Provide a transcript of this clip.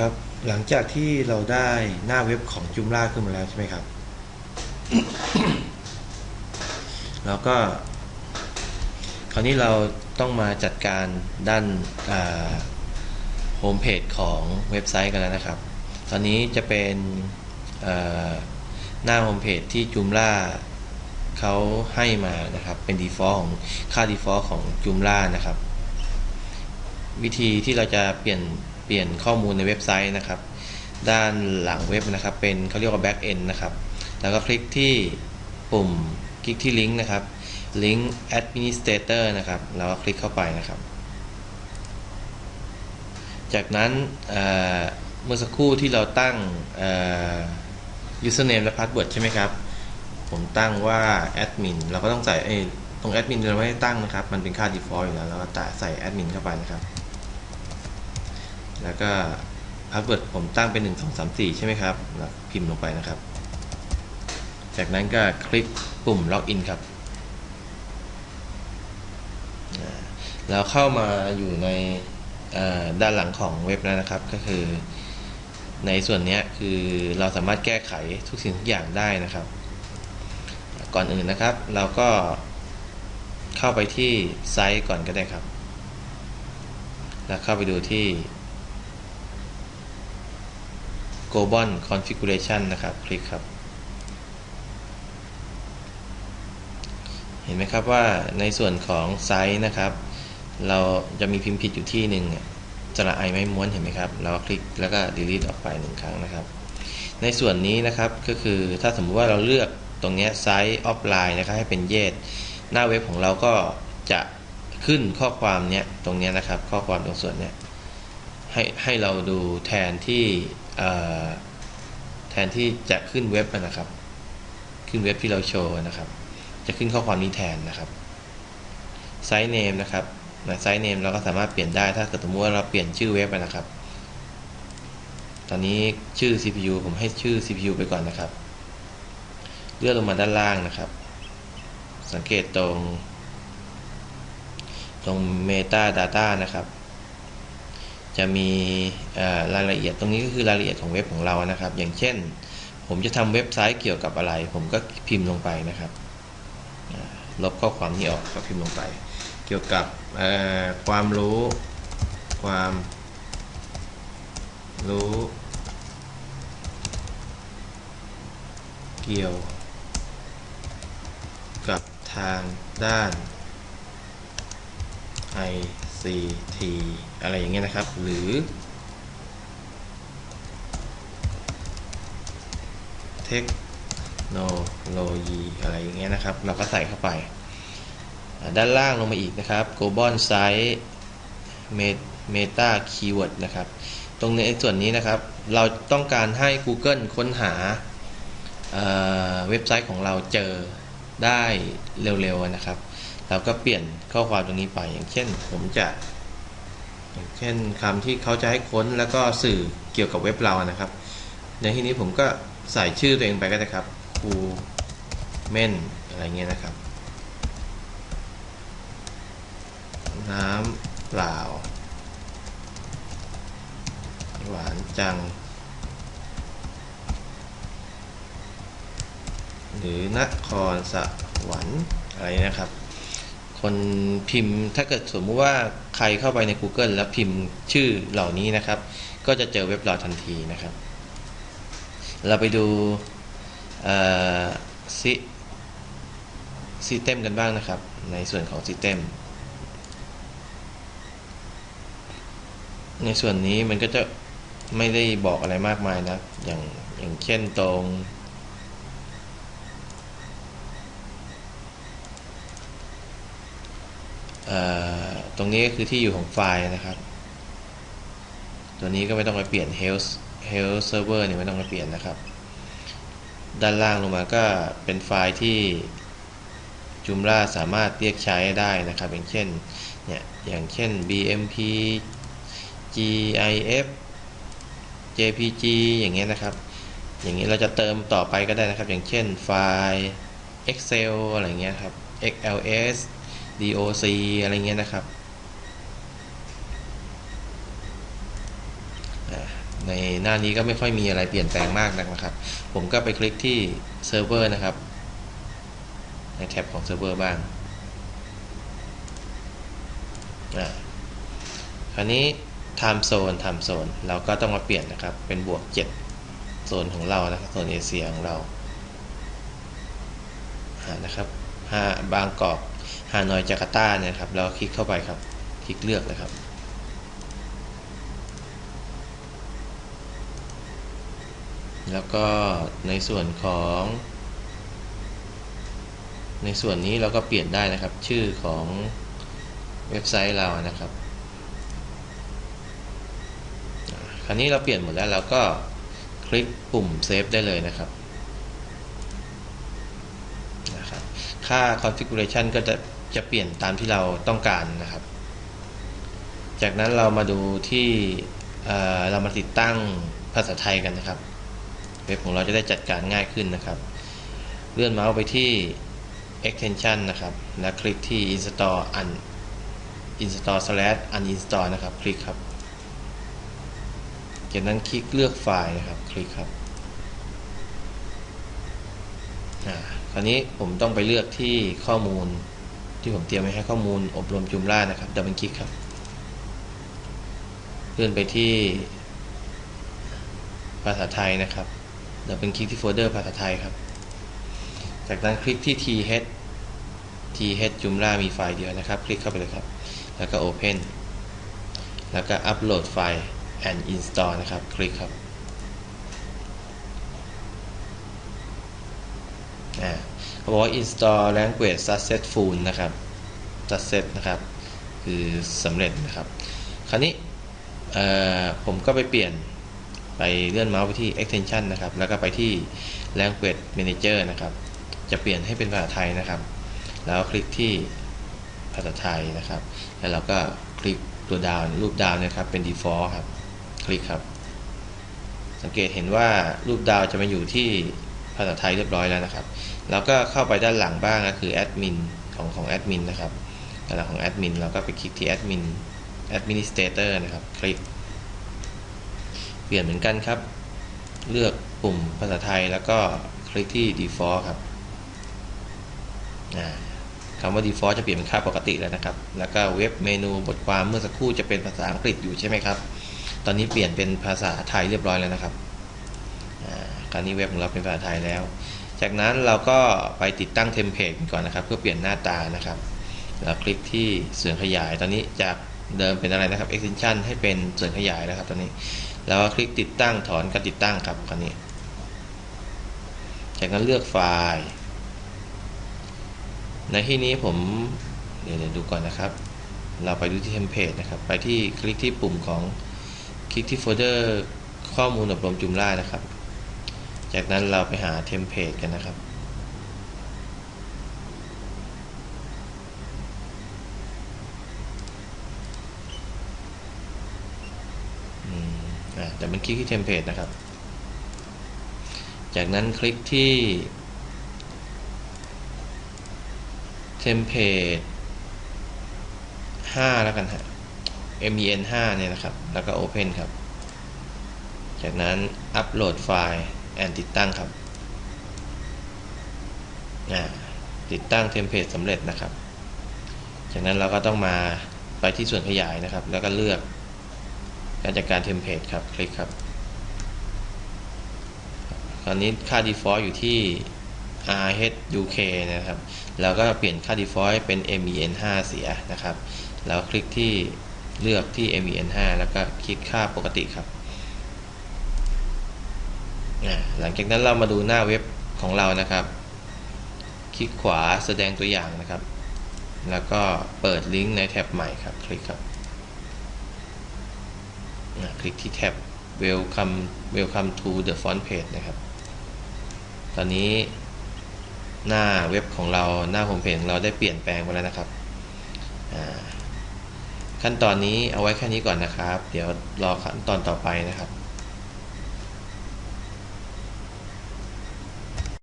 ครับ หลังจากที่เราได้หน้าเว็บของจุมล่าขึ้นมาแล้วใช่ไหมครับ แล้วก็ คราวนี้เราต้องมาจัดการด้านโฮมเพจของเว็บไซต์กันแล้วนะครับ ตอนนี้จะเป็นหน้าโฮมเพจที่จุมล่าเขาให้มานะครับ เป็น default ของค่า default ของจุมล่านะครับ วิธีที่เราจะเปลี่ยน ปลี่ยนข้อมูลในเว็บไซต์นะครับ ด้านหลังเว็บนะครับ เป็นเขาเรียกว่า back end นะครับ แล้วก็คลิกที่ปุ่มคลิกที่ลิงก์นะครับลิงก์ administrator นะครับแล้วก็คลิกเข้าไปนะครับ จากนั้นเมื่อสักครู่ที่เราตั้ง username และ password ใช่ไหมครับ ผมตั้งว่า admin เราก็ต้องใส่ตรง admin เราไม่ได้ตั้งนะครับ มันเป็นค่า default อยู่แล้วเราก็ใส่ admin เข้าไปนะครับ แล้วก็ password ผมตั้งเป็น 1 2 3 4 ใช่ไหมครับแล้วพิมพ์ลงไปนะครับ จากนั้นก็คลิกปุ่ม login ครับแล้วเข้ามาอยู่ในด้านหลังของเว็บแล้วนะครับ ก็คือในส่วนนี้คือเราสามารถแก้ไขทุกสิ่งทุกอย่างได้นะครับ ก่อนอื่นนะครับ เราก็เข้าไปที่ไซต์ก่อนก็ได้ครับ แล้วเข้าไปดูที่ global configuration นะครับ คลิกครับ เห็นไหมครับว่าในส่วนของไซต์นะครับ เราจะมีพิมพ์ผิดอยู่ที่หนึ่งสระไอไม่ม้วนเห็นไหมครับ เราคลิกแล้วก็ delete ออกไปหนึ่งครั้งนะครับ ในส่วนนี้นะครับก็คือถ้าสมมติว่าเราเลือกตรงนี้ไซต์ออฟไลน์นะครับให้เป็นเยดหน้าเว็บของเราก็จะขึ้นข้อความเนี้ยตรงนี้นะครับ ข้อความตรงส่วนเนี้ยให้ให้เราดูแทนที่ แทนที่จะขึ้นเว็บนะครับ ขึ้นเว็บที่เราโชว์นะครับ จะขึ้นข้อความนี้แทนนะครับไซต์เนมนะครับไซต์เนมเราก็สามารถเปลี่ยนได้ถ้าเกิดสมมติว่าเราเปลี่ยนชื่อเว็บนะครับ ตอนนี้ชื่อ CPU ผมให้ชื่อ CPU ไปก่อนนะครับ เลื่อนลงมาด้านล่างนะครับ สังเกตตรงตรง Meta Data นะครับ จะมีรายละเอียดตรงนี้ก็คือรายละเอียดของเว็บของเรานะครับ อย่างเช่น ผมจะทำเว็บไซต์เกี่ยวกับอะไร ผมก็พิมพ์ลงไปนะครับลบข้อความนี้ออกก็พิมพ์ลงไป เกี่ยวกับความรู้ ความรู้ เกี่ยวกับทางด้าน ICT อ CT อะไรอย่างเงี้ยนะครับ หรือ เทคโนโลยีอะไรอย่างเงี้ยนะครับ เราก็ใส่เข้าไป ด้านล่างลงมาอีกนะครับ global site meta keyword นะครับ ตรงในส่วนนี้นะครับ เราต้องการให้ Google ค้นหาเว็บไซต์ของเราเจอได้เร็วๆนะครับ เราก็เปลี่ยนข้อความตรงนี้ไปอย่างเช่น ผมจะ อย่างเช่นคำที่เขาจะให้ค้นแล้วก็สื่อเกี่ยวกับเว็บเรานะครับ ในที่นี้ผมก็ใส่ชื่อตัวเองไปก็ได้ครับคูเมนอะไรเงี้ยนะครับ น้ำเปล่า หวานจัง หรือนครสวรรค์อะไรนะครับ คนพิมพ์ ถ้าเกิดสมมติว่าใครเข้าไปใน Google แล้วพิมพ์ชื่อเหล่านี้นะครับ ก็จะเจอเว็บเราทันทีนะครับ เราไปดูซิซิเต็มกันบ้างนะครับ ในส่วนของซิเต็มในส่วนนี้มันก็จะไม่ได้บอกอะไรมากมายนะ อย่างอย่างเช่นตรง ตรงนี้ก็คือที่อยู่ของไฟล์นะครับ ตัวนี้ก็ไม่ต้องไปเปลี่ยน health health server เนี่ยไม่ต้องไปเปลี่ยนนะครับ ด้านล่างลงมาก็เป็นไฟล์ที่จุมล่าสามารถเรียกใช้ได้นะครับ อย่างเช่นเนี่ยอย่างเช่น bmp GIF JPG อย่างเงี้ยนะครับ อย่างนี้เราจะเติมต่อไปก็ได้นะครับ อย่างเช่นไฟล์ Excel อะไรเงี้ยครับ XLS DOC อะไรเงี้ยนะครับในหน้านี้ก็ไม่ค่อยมีอะไรเปลี่ยนแปลงมากนักนะครับ ผมก็ไปคลิกที่เซิร์ฟเวอร์นะครับ ในแท็บของเซิร์ฟเวอร์บ้างคราวนี้ time zone time zone เราก็ต้องมาเปลี่ยนนะครับ เป็นบวก 7 โซนของเรานะครับโซนเอเชียของเรานะครับฮาบางกอก ฮานอยจาการ์ตาเนี่ยครับเราคลิกเข้าไปครับ คลิกเลือกเลยครับแล้วก็ในส่วนของ ในส่วนนี้เราก็เปลี่ยนได้นะครับ ชื่อของเว็บไซต์เรานะครับ คราวนี้เราเปลี่ยนหมดแล้วเราก็คลิกปุ่มเซฟได้เลยนะครับ นะครับค่า configuration ก็จะจะเปลี่ยนตามที่เราต้องการนะครับ จากนั้นเรามาดูที่เรามาติดตั้งภาษาไทยกันนะครับ เว็บของเราจะได้จัดการง่ายขึ้นนะครับ เลื่อนเมาส์ไปที่ extension นะครับ และคลิกที่ install un install slash uninstall นะครับ คลิกครับ จากนั้นคลิกเลือกไฟล์นะครับ คลิกครับ คราวนี้ผมต้องไปเลือกที่ข้อมูลที่ผมเตรียมไว้ให้ข้อมูลอบรมจุมล่านะครับดับเบิลคลิกครับ เลื่อนไปที่ภาษาไทยนะครับดับเบิลคลิกที่โฟลเดอร์ภาษาไทยครับ จากนั้นคลิกที่ th th จุมล่ามีไฟล์เดียวนะครับ คลิกเข้าไปเลยครับ แล้วก็ open แล้วก็อัปโหลดไฟล์ and install นะครับ คลิกครับ เขาบอกว่า install language successful นะครับ success นะครับ คือสำเร็จนะครับ คราวนี้ผมก็ไปเปลี่ยนไปเลื่อนเมาส์ไปที่ extension นะครับ แล้วก็ไปที่ language manager นะครับ จะเปลี่ยนให้เป็นภาษาไทยนะครับ แล้วคลิกที่ภาษาไทยนะครับ แล้วเราก็คลิกตัวดาวรูปดาวนะครับ เป็น default ครับ คลิกครับ สังเกตเห็นว่ารูปดาวจะมาอยู่ที่ภาษาไทยเรียบร้อยแล้วนะครับ แล้วก็เข้าไปด้านหลังบ้างก็คือแอดมินของของแอดมินนะครับด้านหลังของแอดมินเราก็ไปคลิกที่แอดมินแอดมินิสเตเตอร์นะครับ คลิก เปลี่ยนเหมือนกันครับ เลือกปุ่มภาษาไทยแล้วก็คลิกที่ default ครับคำว่า default จะเปลี่ยนเป็นค่าปกติแล้วนะครับ แล้วก็เว็บเมนูบทความเมื่อสักครู่จะเป็นภาษาอังกฤษอยู่ใช่ไหมครับ ตอนนี้เปลี่ยนเป็นภาษาไทยเรียบร้อยแล้วนะครับคราวนี้เว็บของเราเป็นภาษาไทยแล้ว จากนั้นเราก็ไปติดตั้งเทมเพลตก่อนนะครับ เพื่อเปลี่ยนหน้าตานะครับเราคลิกที่ส่วนขยายตอนนี้จากเดิมเป็นอะไรนะครับ extension ให้เป็นส่วนขยายนะครับตอนนี้เราก็คลิกติดตั้งถอนการติดตั้งครับคราวนี้ จากนั้นเลือกไฟล์ ในที่นี้ผมเดี๋ยวดูก่อนนะครับ เราไปดูที่เทมเพลตนะครับ ไปที่คลิกที่ปุ่มของคลิกที่โฟลเดอร์ข้อมูลอบรมจุมล่านะครับ จากนั้นเราไปหาเทมเพลตกันนะครับแต่มันคลิกที่เทมเพลตนะครับ จากนั้นคลิกที่เทมเพลต5แล้วกันฮะ men 5เนี่ยนะครับ แล้วก็ open ครับ จากนั้นอัปโหลดไฟล์ แอนติดตั้งครับติดตั้งเทมเพลตสำเร็จนะครับ จากนั้นเราก็ต้องมาไปที่ส่วนขยายนะครับ แล้วก็เลือกการจัดการเทมเพลตครับ คลิกครับ ตอนนี้ค่า default อยู่ที่ RHUK นะครับ แล้วก็เปลี่ยนค่า default เป็น MEN5 เสียนะครับ แล้วคลิกที่เลือกที่ MEN5 แล้วก็คลิกค่าปกติครับ หลังจากนั้นเรามาดูหน้าเว็บของเรานะครับ คลิกขวาแสดงตัวอย่างนะครับ แล้วก็เปิดลิงก์ในแท็บใหม่ครับ คลิกครับคลิกที่แท็บ welcome welcome to the front page นะครับ ตอนนี้หน้าเว็บของเราหน้าโฮมเพจเราได้เปลี่ยนแปลงไปแล้วนะครับ ขั้นตอนนี้เอาไว้แค่นี้ก่อนนะครับ เดี๋ยวรอขั้นตอนต่อไปนะครับ